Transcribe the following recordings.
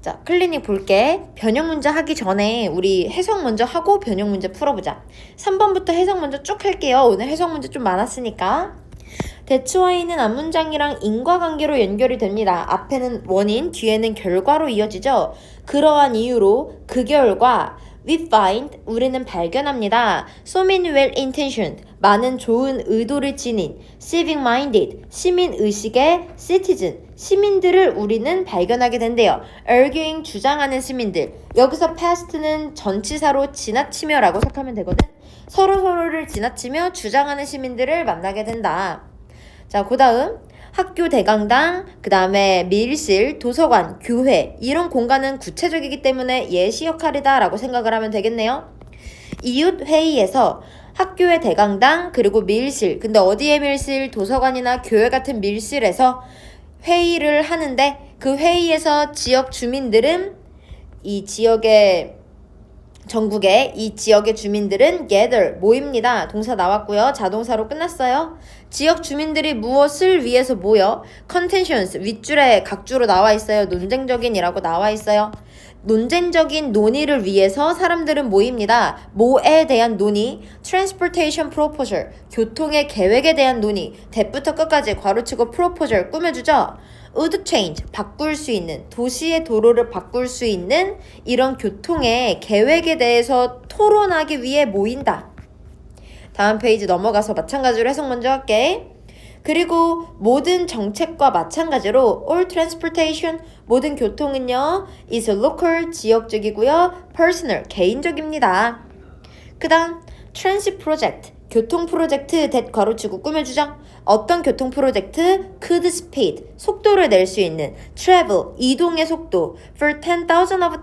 자, 클리닉 볼게. 변형 문제 하기 전에 우리 해석 먼저 하고 변형 문제 풀어보자. 3번부터 해석 먼저 쭉 할게요. 오늘 해석 문제 좀 많았으니까. 있는 앞문장이랑 인과관계로 연결이 됩니다. 앞에는 원인, 뒤에는 결과로 이어지죠. 그러한 이유로 그 결과 we find 우리는 발견합니다. so many well intentioned 많은 좋은 의도를 지닌 civic minded 시민 의식의 citizen 시민들을 우리는 발견하게 된대요. arguing 주장하는 시민들 여기서 past는 전치사로 지나치며라고 생각하면 되거든. 서로 서로를 지나치며 주장하는 시민들을 만나게 된다. 자, 그 다음 학교 대강당, 그 다음에 밀실, 도서관, 교회 이런 공간은 구체적이기 때문에 예시 역할이다라고 생각을 하면 되겠네요. 이웃 회의에서 학교의 대강당 그리고 밀실 근데 어디에 밀실 도서관이나 교회 같은 밀실에서 회의를 하는데 그 회의에서 지역 주민들은 이 지역의 전국의 이 지역의 주민들은 gather 모입니다. 동사 나왔고요. 자동사로 끝났어요. 지역 주민들이 무엇을 위해서 모여 contentions 윗줄에 각주로 나와 있어요. 논쟁적인이라고 나와 있어요. 논쟁적인 논의를 위해서 사람들은 모입니다. 뭐에 대한 논의, transportation proposal, 교통의 계획에 대한 논의, 대부터 끝까지 괄호치고 proposal 꾸며주죠. would change, 바꿀 수 있는, 도시의 도로를 바꿀 수 있는 이런 교통의 계획에 대해서 토론하기 위해 모인다. 다음 페이지 넘어가서 마찬가지로 해석 먼저 할게. 그리고 모든 정책과 마찬가지로 all transportation 모든 교통은요 is local 지역적이고요 personal 개인적입니다. 그다음 transit project 교통 프로젝트 that 괄호치고 꾸며주죠. 어떤 교통 프로젝트 could speed 속도를 낼 수 있는 travel 이동의 속도 for 10,000 of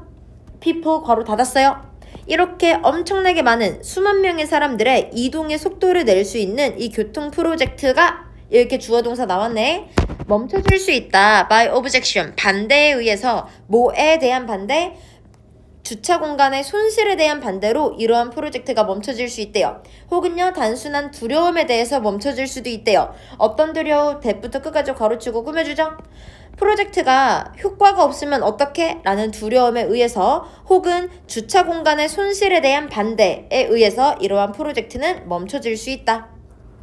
people 괄호 닫았어요. 이렇게 엄청나게 많은 수만 명의 사람들의 이동의 속도를 낼 수 있는 이 교통 프로젝트가 이렇게 주어 동사 나왔네. 멈춰줄 수 있다. by objection. 반대에 의해서 뭐에 대한 반대? 주차 공간의 손실에 대한 반대로 이러한 프로젝트가 멈춰질 수 있대요. 혹은요, 단순한 두려움에 대해서 멈춰질 수도 있대요. 어떤 두려움? 대부터 끝까지 가로치고 꾸며주죠? 프로젝트가 효과가 없으면 어떻게? 라는 두려움에 의해서 혹은 주차 공간의 손실에 대한 반대에 의해서 이러한 프로젝트는 멈춰질 수 있다.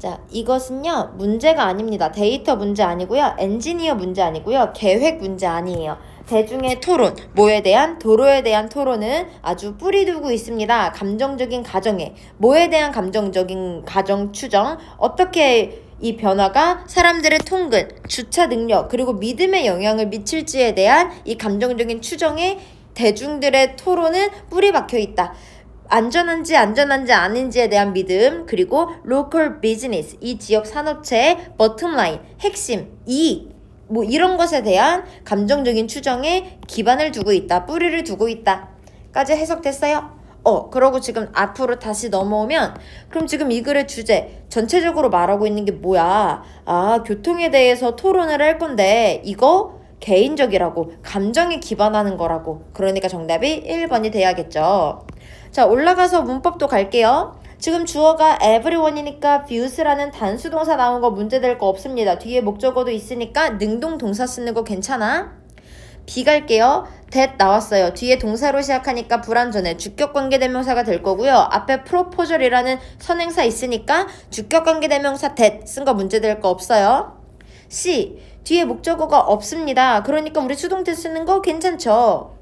자, 이것은요, 문제가 아닙니다. 데이터 문제 아니고요. 엔지니어 문제 아니고요. 계획 문제 아니에요. 대중의 토론, 뭐에 대한, 도로에 대한 토론은 아주 뿌리 두고 있습니다. 감정적인 가정에, 뭐에 대한 감정적인 가정 추정, 어떻게 이 변화가 사람들의 통근, 주차 능력, 그리고 믿음에 영향을 미칠지에 대한 이 감정적인 추정에 대중들의 토론은 뿌리 박혀 있다. 안전한지 안전한지 아닌지에 대한 믿음 그리고 local business 이 지역 산업체의 line 핵심 이익 뭐 이런 것에 대한 감정적인 추정에 기반을 두고 있다 뿌리를 두고 있다까지 해석됐어요. 어 그러고 지금 앞으로 다시 넘어오면 그럼 지금 이 글의 주제 전체적으로 말하고 있는 게 뭐야 아 교통에 대해서 토론을 할 건데 이거 개인적이라고 감정에 기반하는 거라고 그러니까 정답이 1번이 돼야겠죠. 자, 올라가서 문법도 갈게요. 지금 주어가 everyone이니까 views라는 단수 동사 나온 거 문제될 거 없습니다. 뒤에 목적어도 있으니까 능동 동사 쓰는 거 괜찮아? B 갈게요. that 나왔어요. 뒤에 동사로 시작하니까 불완전해. 주격 관계 대명사가 될 거고요. 앞에 proposal이라는 선행사 있으니까 주격 관계 대명사 that 쓴 거 문제될 거 없어요. C 뒤에 목적어가 없습니다. 그러니까 우리 수동태 쓰는 거 괜찮죠?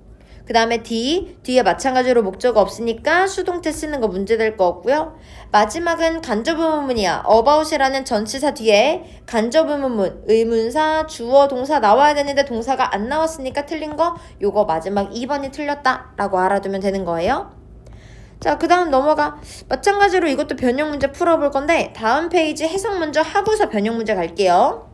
그 다음에 D, 뒤에 마찬가지로 목적어 없으니까 수동태 쓰는 거 문제될 거 없고요. 마지막은 간접 의문문이야. about이라는 전치사 뒤에 간접 의문문, 의문사, 주어, 동사 나와야 되는데 동사가 안 나왔으니까 틀린 거 요거 마지막 2번이 틀렸다 라고 알아두면 되는 거예요. 자, 그 다음 넘어가. 마찬가지로 이것도 변형 문제 풀어볼 건데 다음 페이지 해석 먼저 하고서 변형 문제 갈게요.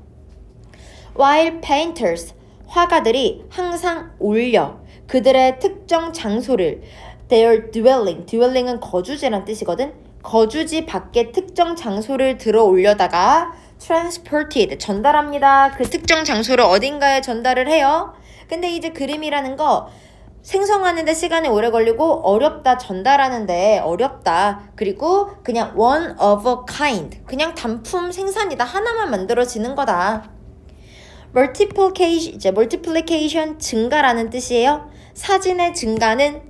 While painters, 화가들이 항상 올려 그들의 특정 장소를 their dwelling, dwelling은 거주지란 뜻이거든. 거주지 밖에 특정 장소를 들어 올려다가 transported, 전달합니다. 그 특정 장소를 어딘가에 전달을 해요. 근데 이제 그림이라는 거 생성하는데 시간이 오래 걸리고 어렵다 전달하는데 어렵다 그리고 그냥 one of a kind 그냥 단품 생산이다 하나만 만들어지는 거다 multiplication 이제 multiplication 증가라는 뜻이에요. 사진의 증가는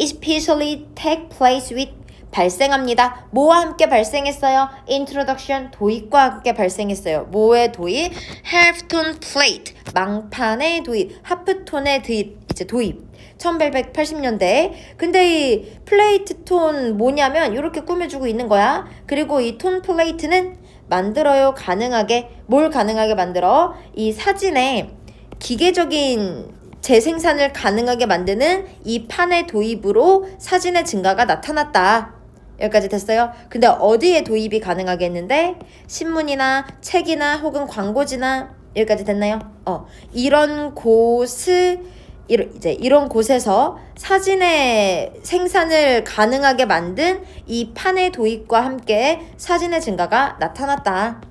especially take place with 발생합니다. 뭐와 함께 발생했어요? introduction 도입과 함께 발생했어요. 뭐의 도입? halftone plate 망판의 도입, 하프톤의 도입 이제 도입. 1880년대. 근데 이 플레이트 톤 뭐냐면 이렇게 꾸며주고 있는 거야. 그리고 이 톤 플레이트는 만들어요. 가능하게 뭘 가능하게 만들어? 이 사진에 기계적인 재생산을 가능하게 만드는 이 판의 도입으로 사진의 증가가 나타났다. 여기까지 됐어요? 근데 어디에 도입이 가능하게 했는데 신문이나 책이나 혹은 광고지나 여기까지 됐나요? 어 이런 곳을 이제 이런 곳에서 사진의 생산을 가능하게 만든 이 판의 도입과 함께 사진의 증가가 나타났다.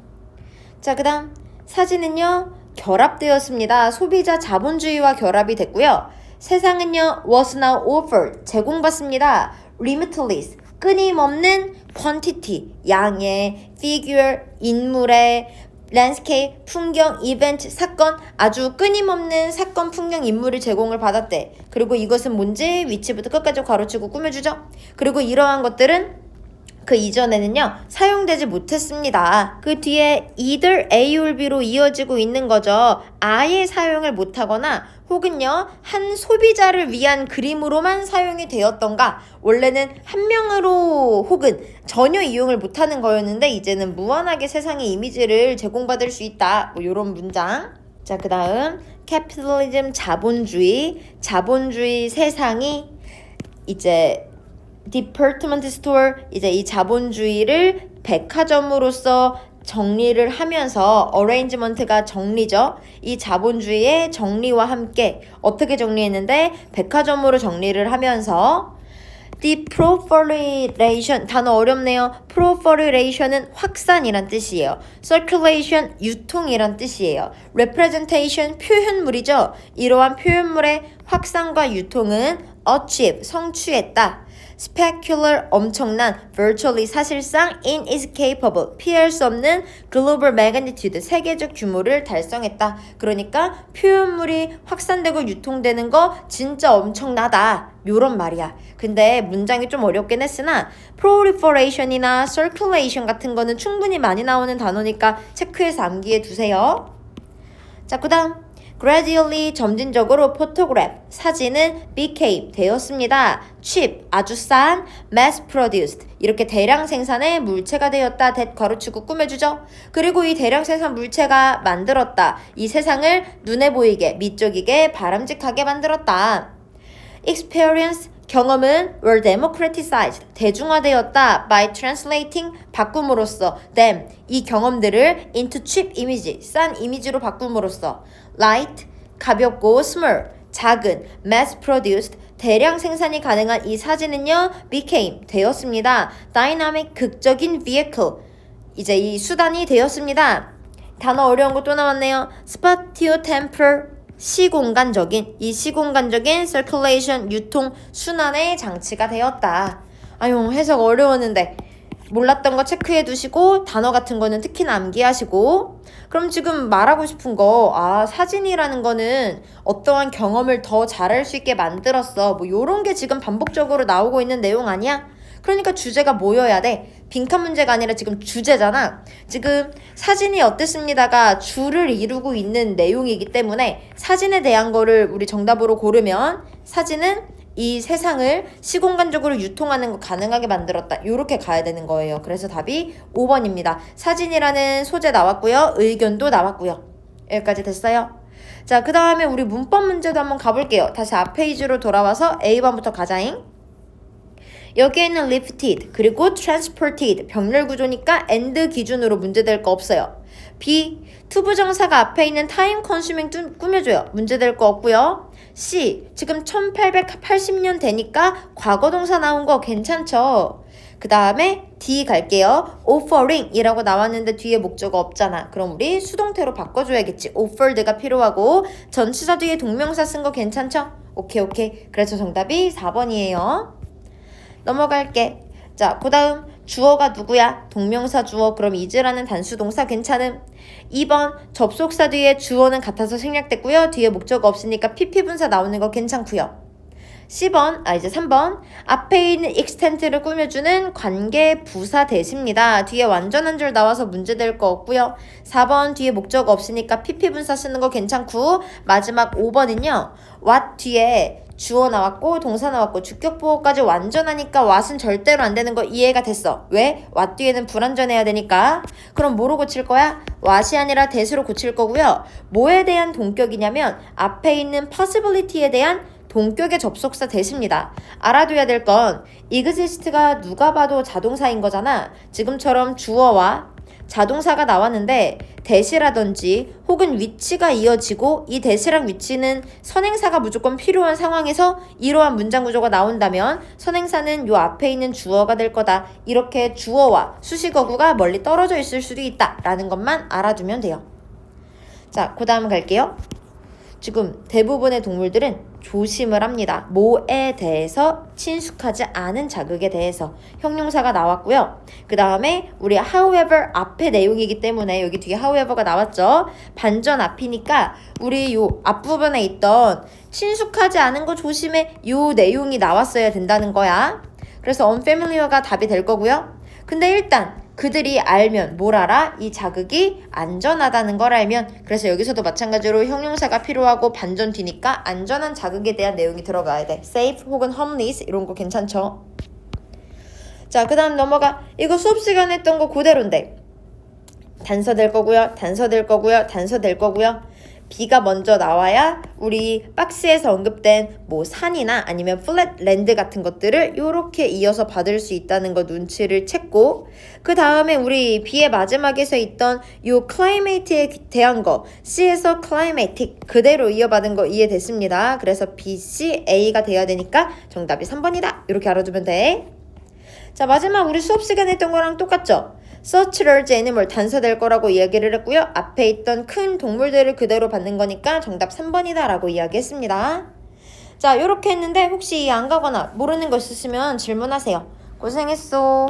자, 그 다음 사진은요, 결합되었습니다. 소비자 자본주의와 결합이 됐고요. 세상은요, was now offered, 제공받습니다. limitless, 끊임없는 quantity, 양의, figure, 인물의, landscape, 풍경, 이벤트, 사건, 아주 끊임없는 사건, 풍경, 인물을 제공을 받았대. 그리고 이것은 뭔지 위치부터 끝까지 가로치고 꾸며주죠. 그리고 이러한 것들은 그 이전에는요 사용되지 못했습니다. 그 뒤에 either A or B로 이어지고 있는 거죠. 아예 사용을 못하거나 혹은요 한 소비자를 위한 그림으로만 사용이 되었던가 원래는 한 명으로 혹은 전혀 이용을 못하는 거였는데 이제는 무한하게 세상의 이미지를 제공받을 수 있다. 뭐 이런 문장. 자 그 다음 캐피탈리즘 자본주의 자본주의 세상이 이제 디파트먼트 스토어 이제 이 자본주의를 백화점으로서 정리를 하면서 어레인지먼트가 정리죠. 이 자본주의의 정리와 함께 어떻게 정리했는데 백화점으로 정리를 하면서 proliferation 단어 어렵네요. proliferation은 확산이란 뜻이에요. circulation 유통이란 뜻이에요. representation 표현물이죠. 이러한 표현물의 확산과 유통은 achieve 성취했다. Specular 엄청난 virtually 사실상 inescapable 피할 수 없는 global magnitude 세계적 규모를 달성했다. 그러니까 표현물이 확산되고 유통되는 거 진짜 엄청나다. 요런 말이야. 근데 문장이 좀 어렵긴 했으나 proliferation이나 circulation 같은 거는 충분히 많이 나오는 단어니까 체크해서 암기해 두세요. 자, 그다음 gradually 점진적으로 photograph 사진은 became 되었습니다. cheap 아주 싼 mass produced 이렇게 대량 생산의 물체가 되었다. that 가로치고 꾸며주죠. 그리고 이 대량 생산 물체가 만들었다. 이 세상을 눈에 보이게 미적이게 바람직하게 만들었다. experience 경험은 were democratized 대중화되었다 by translating 바꿈으로써 them 이 경험들을 into cheap image 싼 이미지로 바꿈으로써 light 가볍고 small 작은 mass produced 대량 생산이 가능한 이 사진은요 became 되었습니다 dynamic 극적인 vehicle 이제 이 수단이 되었습니다 단어 어려운 거 또 나왔네요 spatio temporal 시공간적인 이 시공간적인 circulation 유통 순환의 장치가 되었다. 아유 해석 어려웠는데 몰랐던 거 체크해 두시고 단어 같은 거는 특히나 암기하시고 그럼 지금 말하고 싶은 거 아 사진이라는 거는 어떠한 경험을 더 잘할 수 있게 만들었어 뭐 요런 게 지금 반복적으로 나오고 있는 내용 아니야? 그러니까 주제가 뭐여야 돼? 빈칸 문제가 아니라 지금 주제잖아. 지금 사진이 어땠습니다가 주를 이루고 있는 내용이기 때문에 사진에 대한 거를 우리 정답으로 고르면 사진은 이 세상을 시공간적으로 유통하는 거 가능하게 만들었다. 이렇게 가야 되는 거예요. 그래서 답이 5번입니다. 사진이라는 소재 나왔고요. 의견도 나왔고요. 여기까지 됐어요? 자, 그 다음에 우리 문법 문제도 한번 가볼게요. 다시 앞 페이지로 돌아와서 A번부터 가자잉. 여기에는 lifted 그리고 transported 병렬 구조니까 and 기준으로 문제될 거 없어요. B 투부정사가 앞에 있는 time consuming 뚜- 꾸며줘요. 문제될 거 없고요. C 지금 1880년 되니까 과거 동사 나온 거 괜찮죠? 그 다음에 D 갈게요. offering 이라고 나왔는데 뒤에 목적어 없잖아. 그럼 우리 수동태로 바꿔줘야겠지. offered가 필요하고 전치사 뒤에 동명사 쓴 거 괜찮죠? 오케이 오케이. 그래서 정답이 4번이에요. 넘어갈게. 자, 그 다음 주어가 누구야? 동명사 주어. 그럼 is라는 단수 동사 괜찮음. 2번 접속사 뒤에 주어는 같아서 생략됐고요. 뒤에 목적 없으니까 pp 분사 나오는 거 괜찮고요. 10번, 아 이제 3번. 앞에 있는 extent를 꾸며주는 관계 부사 대시입니다. 뒤에 완전한 줄 나와서 문제 될 거 없고요. 4번 뒤에 목적 없으니까 pp 분사 쓰는 거 괜찮고 마지막 5번은요. what 뒤에 주어 나왔고 동사 나왔고 주격 보호까지 완전하니까 what은 절대로 안 되는 거 이해가 됐어. 왜? what 뒤에는 불완전해야 되니까. 그럼 뭐로 고칠 거야? what이 아니라 that으로 고칠 거고요. 뭐에 대한 동격이냐면 앞에 있는 possibility에 대한 동격의 접속사 대시입니다. 알아둬야 될 건 exist가 누가 봐도 자동사인 거잖아. 지금처럼 주어와 자동사가 나왔는데 대시라든지 혹은 위치가 이어지고 이 대시랑 위치는 선행사가 무조건 필요한 상황에서 이러한 문장 구조가 나온다면 선행사는 요 앞에 있는 주어가 될 거다. 이렇게 주어와 수식어구가 멀리 떨어져 있을 수도 있다. 라는 것만 알아두면 돼요. 자, 그 다음 갈게요. 지금 대부분의 동물들은 조심을 합니다. 뭐에 대해서 친숙하지 않은 자극에 대해서 형용사가 나왔고요. 그 다음에 우리 however 앞의 내용이기 때문에 여기 뒤에 however가 나왔죠. 반전 앞이니까 우리 요 앞부분에 있던 친숙하지 않은 거 조심해 요 내용이 나왔어야 된다는 거야. 그래서 unfamiliar가 답이 될 거고요. 근데 일단 그들이 알면 뭘 알아? 이 자극이 안전하다는 걸 알면 그래서 여기서도 마찬가지로 형용사가 필요하고 반전 뒤니까 안전한 자극에 대한 내용이 들어가야 돼. safe 혹은 harmless 이런 거 괜찮죠? 자, 그 다음 넘어가. 이거 수업 시간에 했던 거 그대로인데. 단서 될 거고요. 단서 될 거고요. 단서 될 거고요. B가 먼저 나와야 우리 박스에서 언급된 뭐 산이나 아니면 플랫랜드 같은 것들을 이렇게 이어서 받을 수 있다는 거 눈치를 챘고 그 다음에 우리 B의 마지막에서 있던 요 climate에 대한 거 C에서 climatic 그대로 이어받은 거 이해됐습니다. 그래서 B, C, A가 돼야 되니까 정답이 3번이다. 이렇게 알아두면 돼. 자 마지막 우리 수업 시간에 했던 거랑 똑같죠? Such large animal 단서 될 거라고 이야기를 했고요. 앞에 있던 큰 동물들을 그대로 받는 거니까 정답 3번이다 라고 이야기했습니다. 자 이렇게 했는데 혹시 안 가거나 모르는 거 있으시면 질문하세요. 고생했어.